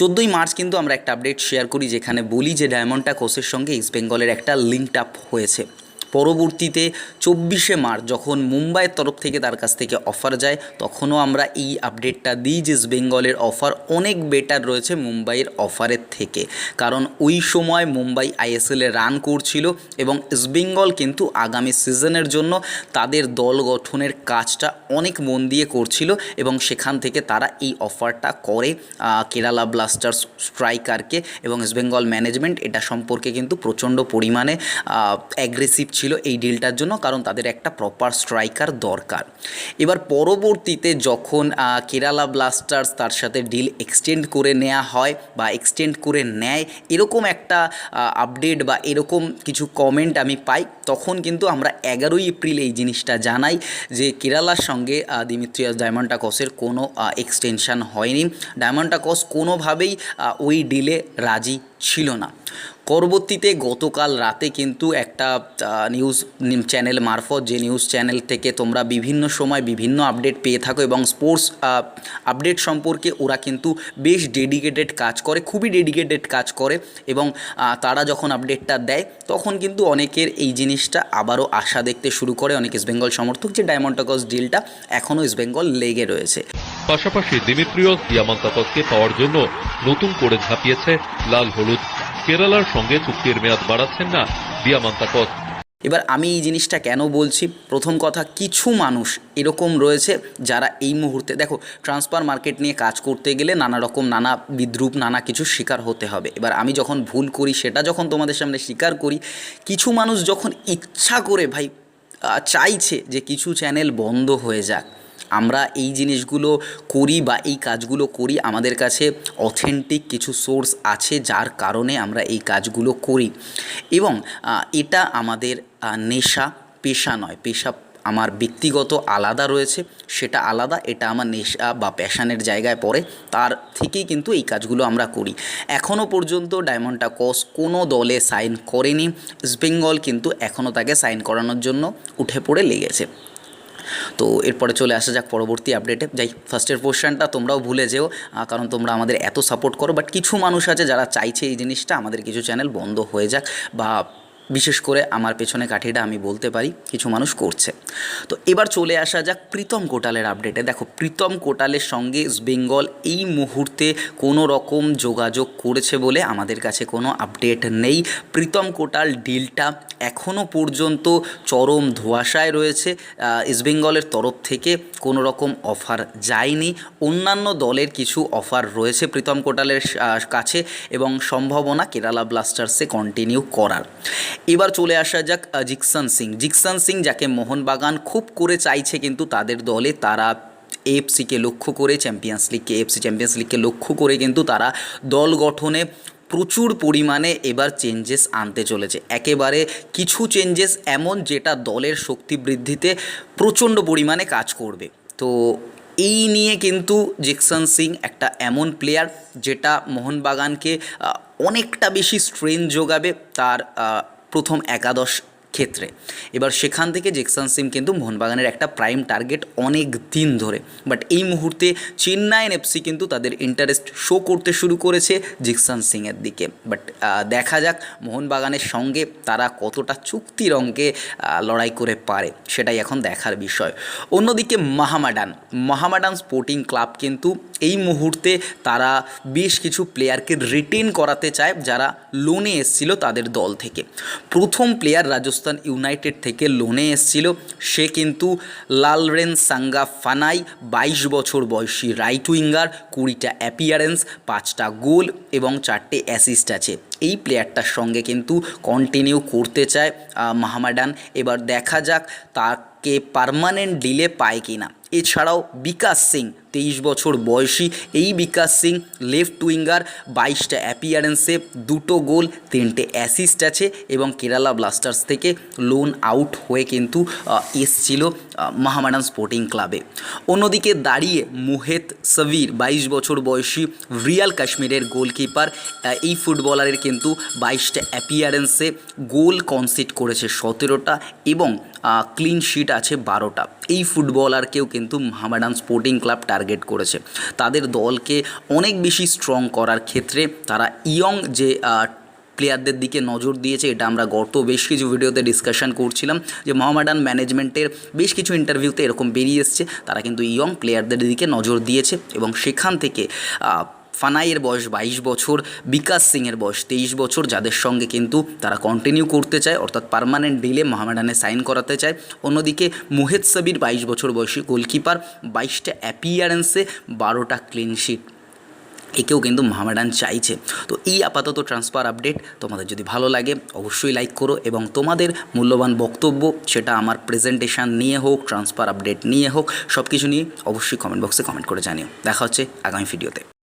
চোদ্দোই মার্চ কিন্তু আমরা একটা আপডেট শেয়ার করি যেখানে বলি যে ডায়মন্ডটা কোসের সঙ্গে ইস্ট বেঙ্গলের একটা লিঙ্ক আপ হয়েছে। পরবর্তীতে চব্বিশে মার্চ যখন মুম্বাইয়ের তরফ থেকে তার কাছ থেকে অফার যায়, তখনও আমরা এই আপডেটটা দিই যে বেঙ্গলের অফার অনেক বেটার রয়েছে মুম্বাইয়ের অফারের থেকে। কারণ ওই সময় মুম্বাই আইএসএলে রান করছিল এবং ইস্টবেঙ্গল কিন্তু আগামী সিজনের জন্য তাদের দল গঠনের কাজটা অনেক মন দিয়ে করছিল এবং সেখান থেকে তারা এই অফারটা করে কেরালা ব্লাস্টার্স স্ট্রাইকারকে এবং ইস্টবেঙ্গল ম্যানেজমেন্ট এটা সম্পর্কে কিন্তু প্রচণ্ড পরিমাণে অ্যাগ্রেসিভ ছিল এই ডিলটার জন্য কারণ তাদের একটা প্রপার স্ট্রাইকার দরকার। এবার পরবর্তীতে যখন কেরালা ব্লাস্টার্স তার সাথে ডিল এক্সটেন্ড করে নেওয়া হয় বা এক্সটেন্ড করে নেয়, এরকম একটা আপডেট বা এরকম কিছু কমেন্ট আমি পাই, তখন কিন্তু আমরা এগারোই এপ্রিল এই জিনিসটা জানাই যে কেরালার সঙ্গে দিমিত্রিয়াস ডায়মন্ডাকসের কোনো এক্সটেনশন হয়নি। ডায়মন্ডাকস কোনোভাবেই ওই ডিলে রাজি ছিল না। পরবর্তীতে গতকাল রাতে কিন্তু একটা নিউজ চ্যানেল মারফত, যে নিউজ চ্যানেল থেকে তোমরা বিভিন্ন সময় বিভিন্ন আপডেট পেয়ে থাকো এবং স্পোর্টস আপডেট সম্পর্কে ওরা কিন্তু বেশ ডেডিকেটেড কাজ করে, খুবই ডেডিকেটেড কাজ করে এবং তারা যখন আপডেটটা দেয়, তখন কিন্তু অনেকের এই জিনিসটা আবারও আশা দেখতে শুরু করে। অনেক ইস্টবেঙ্গল সমর্থক যে ডায়মন্ডাকস ডিলটা এখনও ইস্টবেঙ্গল লেগে রয়েছে। পাশাপাশি দিমিত্রিয়স দিয়ামান্তাকসকে পাওয়ার জন্য নতুন করে ঝাঁপিয়েছে লাল হলুদ কেরালার সঙ্গে চুক্তির মেয়াদ বাড়াচ্ছেন না দিয়ামান্তাকস এবার আমি এই জিনিসটা কেন বলছি? প্রথম কথা, কিছু মানুষ এরকম রয়েছে যারা এই মুহূর্তে, দেখো, ট্রান্সফার মার্কেট নিয়ে কাজ করতে গেলে নানা রকম নানা বিদ্রুপ, নানা কিছু শিকার হতে হবে। এবার আমি যখন ভুল করি, সেটা যখন তোমাদের সামনে স্বীকার করি, কিছু মানুষ যখন ইচ্ছা করে, ভাই চাইছে যে কিছু চ্যানেল বন্ধ হয়ে যাক আমরা এই জিনিসগুলো করি বা এই কাজগুলো করি, আমাদের কাছে অথেন্টিক কিছু সোর্স আছে যার কারণে আমরা এই কাজগুলো করি। এবং এটা আমাদের নেশা, পেশা নয়। পেশা আমার ব্যক্তিগত আলাদা রয়েছে, সেটা আলাদা, এটা আমার নেশা বা প্যাশানের জায়গায় পড়ে, তার থেকেই কিন্তু এই কাজগুলো আমরা করি। এখনও পর্যন্ত ডায়মন্ডটা কস কোনো দলে সাইন করেনি। ইস্টবেঙ্গল কিন্তু এখনও তাকে সাইন করানোর জন্য উঠে পড়ে লেগেছে। তো এরপরে চলে আসা যাক পরবর্তী আপডেটে যাই ফার্স্টের পোর্শনটা তোমরাও ভুলে যেও কারণ তোমরা আমাদের এত সাপোর্ট করো বাট কিছু মানুষ আছে যারা চাইছে এই জিনিসটা, আমাদের কিছু চ্যানেল বন্ধ হয়ে যাক বা বিশেষ করে আমার পেছনে কাঠিটা আমি বলতে পারি, কিছু মানুষ করছে। তো এবার চলে আসা যাক প্রীতম কোটালের আপডেটে দেখো, প্রীতম কোটালের সঙ্গে বেঙ্গল এই মুহূর্তে কোনো রকম যোগাযোগ করেছে বলে আমাদের কাছে কোনো আপডেট নেই। প্রীতম কোটাল ডিলটা এখনও পর্যন্ত চরম ধোয়াশায় রয়েছে। ইস্টবেঙ্গলের তরফ থেকে কোনো রকম অফার যায়নি। অন্যান্য দলের কিছু অফার রয়েছে প্রীতম কোটালের কাছে এবং সম্ভাবনা কেরালা ব্লাস্টার্সে কন্টিনিউ করার। এবার চলে আসা যাক জিকসন সিং। জিকসন সিং যাকে মোহনবাগান খুব করে চাইছে কিন্তু তাদের দলে তারা এএফসিকে লক্ষ্য করে চ্যাম্পিয়ন্স লিগকে এফসি চ্যাম্পিয়ন্স লিগকে লক্ষ্য করে কিন্তু তারা দল গঠনে প্রচুর পরিমাণে এবার চেঞ্জেস আনতে চলেছে। একেবারে কিছু চেঞ্জেস এমন যেটা দলের শক্তি বৃদ্ধিতে প্রচণ্ড পরিমাণে কাজ করবে। তো এই নিয়ে কিন্তু জেকসন সিং একটা এমন প্লেয়ার যেটা মোহনবাগানকে অনেকটা বেশি স্ট্রেন যোগাবে। তার প্রথম একাদশ ক্ষেত্রে। এবার সেখান থেকে জেকসান সিং কিন্তু মোহনবাগানের একটা প্রাইম টার্গেট অনেক দিন ধরে। বাট এই মুহূর্তে চেন্নাইন এফসি কিন্তু তাদের ইন্টারেস্ট শো করতে শুরু করেছে জিকসন সিংয়ের দিকে। বাট দেখা যাক মোহনবাগানের সঙ্গে তারা কতটা চুক্তির অঙ্কে লড়াই করে পারে, সেটাই এখন দেখার বিষয়। অন্যদিকে মাহামাডান মাহামাডান স্পোর্টিং ক্লাব কিন্তু এই মুহূর্তে তারা বেশ কিছু প্লেয়ারকে রিটেন করাতে চায় যারা লোনে এসেছিল তাদের দল থেকে। প্রথম প্লেয়ার রাজস্থান ইউনাইটেড থেকে লোনে এসছিল। সে কিন্তু লালরেন সাঙ্গা ফানাই, বাইশ বছর বয়সী রাইট উইঙ্গার, কুড়িটা অ্যাপিয়ারেন্স, পাঁচটা গোল এবং চারটে অ্যাসিস্ট আছে। এই প্লেয়ারটার সঙ্গে কিন্তু কন্টিনিউ করতে চায় মাহমাডান। এবার দেখা যাক তাকে পারমানেন্ট ডিলে পায় কি না এছাড়াও বিকাশ সিং, তেইশ বছর বয়সী। এই বিকাশ সিং লেফট উইঙ্গার বাইশটা অ্যাপিয়ারেন্সে দুটো গোল, তিনটে অ্যাসিস্ট আছে এবং কেরালা ব্লাস্টার্স থেকে লোন আউট হয়ে কিন্তু এসছিল মাহমাডান স্পোর্টিং ক্লাবে অন্যদিকে দাঁড়িয়ে মোহেত সবির, বাইশ বছর বয়সী, রিয়াল কাশ্মীরের গোলকিপার এই ফুটবলারের কিন্তু বাইশটা অ্যাপিয়ারেন্সে গোল কনসিড করেছে সতেরোটা এবং ক্লিন শিট আছে বারোটা। এই ফুটবলারকেও কিন্তু মোহামেডান স্পোর্টিং ক্লাব টার্গেট করেছে। তাদের দলকে অনেক বেশি স্ট্রং করার ক্ষেত্রে তারা ইয়ং যে প্লেয়ারদের দিকে নজর দিয়েছে, এটা আমরা গত বেশ কিছু ভিডিওতে ডিসকাশন করছিলাম যে মোহামেডান ম্যানেজমেন্টের বেশ কিছু ইন্টারভিউতে এরকম বেরিয়ে এসছে। তারা কিন্তু ইয়ং প্লেয়ারদের দিকে নজর দিয়েছে এবং সেখান থেকে ফানাইয়ের বয়স বাইশ বছর, বিকাশ সিংয়ের বয়স তেইশ বছর, যাদের সঙ্গে কিন্তু তারা কন্টিনিউ করতে চায়, অর্থাৎ পার্মানেন্ট ডিলে মোহামেডানে সাইন করাতে চায়। অন্যদিকে মোহেদ সাবির বাইশ বছর বয়সী গোলকিপার বাইশটা অ্যাপিয়ারেন্সে বারোটা ক্লিনশিট একেও কিন্তু মোহামেডান চাইছে। তো এই আপাতত ট্রান্সফার আপডেট তোমাদের যদি ভালো লাগে, অবশ্যই লাইক করো এবং তোমাদের মূল্যবান বক্তব্য সেটা আমার প্রেজেন্টেশন নিয়ে হোক ট্রান্সফার আপডেট নিয়ে হোক সব কিছু নিয়ে অবশ্যই কমেন্ট বক্সে কমেন্ট করে জানিও। দেখা হচ্ছে আগামী ভিডিওতে